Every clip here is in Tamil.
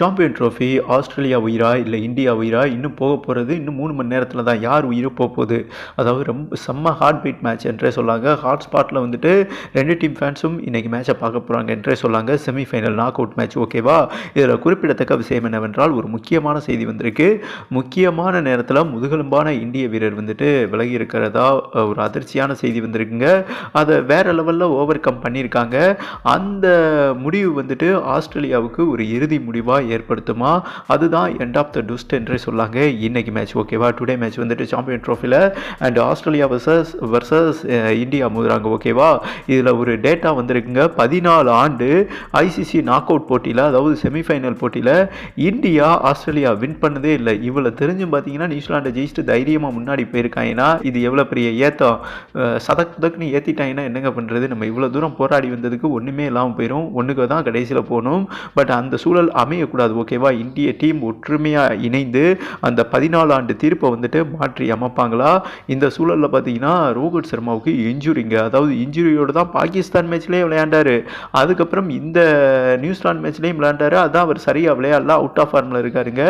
சாம்பியன் ட்ரோஃபி ஆஸ்திரேலியா உயிரா இல்லை இந்தியா உயிரா இன்னும் போக போகிறது இன்னும் மூணு மணி நேரத்தில் தான் யார் உயிர் போகுது? அதாவது ரொம்ப செம்ம ஹார்ட் பீட் மேட்ச் என்றே சொல்லாங்க. ஹாட் ஸ்பாட்டில் வந்துட்டு ரெண்டு டீம் ஃபேன்ஸும் இன்றைக்கி மேட்சை பார்க்க போகிறாங்க என்றே சொல்லாங்க. செமிஃபைனல் நாக் அவுட் மேட்ச் ஓகேவா இதில் குறிப்பிடத்தக்க விஷயம் என்னவென்றால் ஒரு முக்கியமான செய்தி வந்திருக்கு. முக்கியமான நேரத்தில் முதுகெலும்பான இந்திய வீரர் வந்துட்டு விலகி இருக்கிறதா ஒரு அதிர்ச்சியான செய்தி வந்திருக்குங்க. அதை வேறு லெவலில் ஓவர் கம் பண்ணியிருக்காங்க. அந்த முடிவு வந்துட்டு ஆஸ்திரேலியாவுக்கு ஒரு இறுதி முடிவாக ஏற்படுத்துமா? அதுதான் எண்ட் ஆஃப் த டுஸ்ட் என்றே சொல்லாங்க. இன்னைக்கு மேட்ச் ஓகேவா டுடே மேட்ச் வந்துட்டு champion ட்ரோஃபியில் and Australia versus versus India மோதுறாங்க ஓகேவா இதில் ஒரு டேட்டா வந்திருக்குங்க. பதினாலு ஆண்டு ஐசிசி நாக் அவுட் போட்டியில் அதாவது செமிஃபைனல் போட்டியில் இந்தியா ஆஸ்திரேலியா வின் பண்ணதே இல்லை. இவ்வளோ தெரிஞ்சும் பார்த்தீங்கன்னா நியூசிலாண்டை ஜெயிச்சுட்டு தைரியமாக முன்னாடி போயிருக்காங்கன்னா இது எவ்வளோ பெரிய ஏத்தம்? அஹ் சதக் புதக்னு ஏற்றிட்டாங்கன்னா என்னங்க பண்ணுறது நம்ம இவ்வளோ தூரம் போராடி வந்ததுக்கு ஒன்றுமே இல்லாமல் போயிடும் ஒன்றுக்கு தான் கடைசியில் போகணும். பட் அந்த சூழல் அமையக்கூடாது. ஓகேவா? இந்திய டீம் ஒற்றுமையாக இணைந்து அந்த பதினாலு ஆண்டு தீர்ப்பை வந்துட்டு மாற்றி அமைப்பாங்களா? இந்த சூழலில் பார்த்தீங்கன்னா ரோஹித் சர்மாவுக்கு இன்ஜுரிங்க அதாவது இன்ஜுரியோடு தான் பாகிஸ்தான் மேட்ச்லேயே விளையாண்டாரு. அதுக்கப்புறம் இந்த நியூசிலாந்து மேட்ச்லேயும் விளையாண்டாரு. அதான் அவர் சரியாக விளையாடல அவுட் ஆஃப் ஃபார்மில் இருக்காருங்க.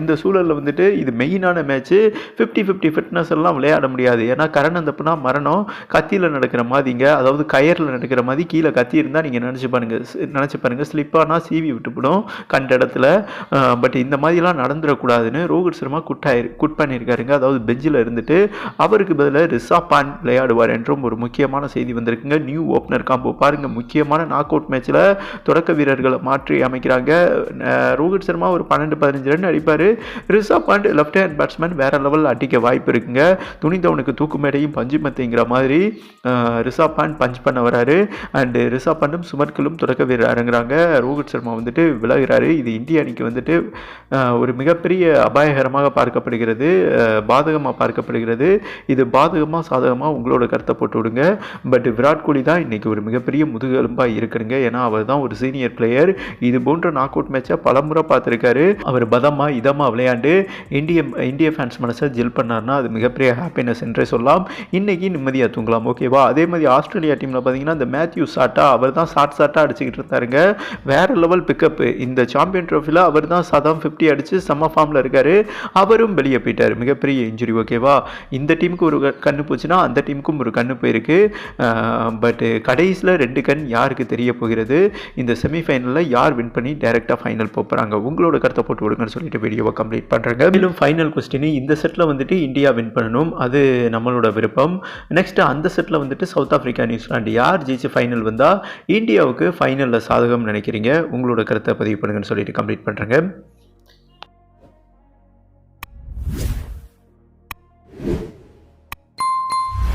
இந்த சூழலில் வந்துட்டு இது மெயினான மேட்ச்சு ஃபிஃப்டி ஃபிஃப்டி ஃபிட்னஸ் எல்லாம் விளையாட முடியாது. ஏன்னா கரண் தப்புனா மரணம் கத்தியில் நடக்கிற மாதிரிங்க. அதாவது கயரில் நடக்கிற மாதிரி கீழே கத்தி இருந்தால் நீங்கள் நினச்சி பாருங்க நினச்சி பாருங்கள் ஸ்லிப்பானா சீவி விட்டுப்படும் கண்ட இடத்துல பட் இந்த மாதிரிலாம் நடந்துடக்கூடாதுன்னு ரோஹித் சர்மா குட்டாயிரு குட் பண்ணியிருக்காருங்க. அதாவது பெஞ்சில் இருந்துட்டு அவருக்கு பதிலாக ரிஷா பான் விளையாடுவார் என்றும் ஒரு முக்கியமான செய்தி வந்திருக்குங்க. நியூ ஓப்பனர் காம்போ பாருங்க. முக்கியமான நாக் அவுட் மேட்ச்சில் தொடக்க வீரர்களை மாற்றி அமைக்கிறாங்க. ரோஹித் சர்மா ஒரு பன்னெண்டு பதினஞ்சு ரன் அடிப்பார். Rishabh Pant left hand batsman வேறு லெவலில் அடிக்க வாய்ப்பு இருக்குங்க. துணிந்தவனுக்கு தூக்கு மேடையும் பஞ்சு மத்தைங்கிற மாதிரி அஹ் ரிஷா பாண்ட் பஞ்ச் பண்ண வராரு. அண்டு ரிஷா பாண்டும் சுமர்கிலும் தொடக்க வீரர் இறங்குறாங்க ரோஹித் சர்மா வந்துட்டு விலகிறார். இது இந்திய அணிக்கு வந்துட்டு ஒரு மிகப்பெரிய அபாயகரமாக பார்க்கப்படுகிறது. பாதகமாக பார்க்கப்படுகிறது. இது பாதகமாக சாதகமாக உங்களோட கருத்தை போட்டு விடுங்க. பட் விராட் கோலி தான் இன்றைக்கி ஒரு மிகப்பெரிய முதுகெலும்பாக இருக்குங்க ஏன்னா அவர் தான் ஒரு சீனியர் பிளேயர். இது போன்ற நாக் அவுட் மேட்சை பலமுறை பார்த்துருக்காரு. அவர் பதமாக இதமாக விளையாண்டு இந்திய இந்திய ஃபேன்ஸ் மனசை ஜில் பண்ணார்னா அது மிகப்பெரிய ஹாப்பினஸ் என்றே சொல்லலாம். இன்றைக்கி நிம்மதியாக தூங்கலாம் ஓகேவா அதே மாதிரி ஆஸ்திரேலியா டீமில் பார்த்தீங்கன்னா இந்த மேத்யூ சாட்டா அவர் தான் ஷார்ட் ஷார்ட்டாக அடிச்சுக்கிட்டு இருந்தாருங்க. வேறு லெவல் பிக்கப் இந்த சாம்பியன் ட்ரோஃபியில் அவர் தான் சதம் ஃபிஃப்டி அடிச்சு செம்ம ஃபார்மில் இருக்கார். அவரும் வெளியே போயிட்டார். மிகப்பெரிய இன்ஜுரி ஓகேவா இந்த டீமுக்கு ஒரு கண்ணு போச்சுன்னா அந்த டீமுக்கும் ஒரு கண்ணு போயிருக்கு. பட்டு கடைசியில் ரெண்டு கண் யாருக்கு தெரிய போகிறது? இந்த செமிஃபைனலில் யார் வின் பண்ணி டேரெக்டாக ஃபைனல் போகிறாங்க உங்களோட கருத்தை போட்டு விடுங்கன்னு சொல்லிட்டு வீடியோவை கம்ப்ளீட் பண்ணுறாங்க மேலும் ஃபைனல் கொஸ்டின் இந்த செட்டில் வந்துட்டு இந்தியா வின் பண்ணணும். அது நம்மளோட விருப்பம். நெக்ஸ்ட் அந்த செட்டில் வந்துட்டு சவுத் ஆஃப்ரிக்கா நியூசிலாண்டு யார் ஜெயிச்சு ஃபைனல் வந்தால் இந்தியாவுக்கு ஃபைனலில் சாதகம் நினைக்கிறீங்க? உங்களோட கருத்தை பதிவு பண்ணுங்கன்னு சொல்லிட்டு கம்ப்ளீட் பண்ணுறேங்க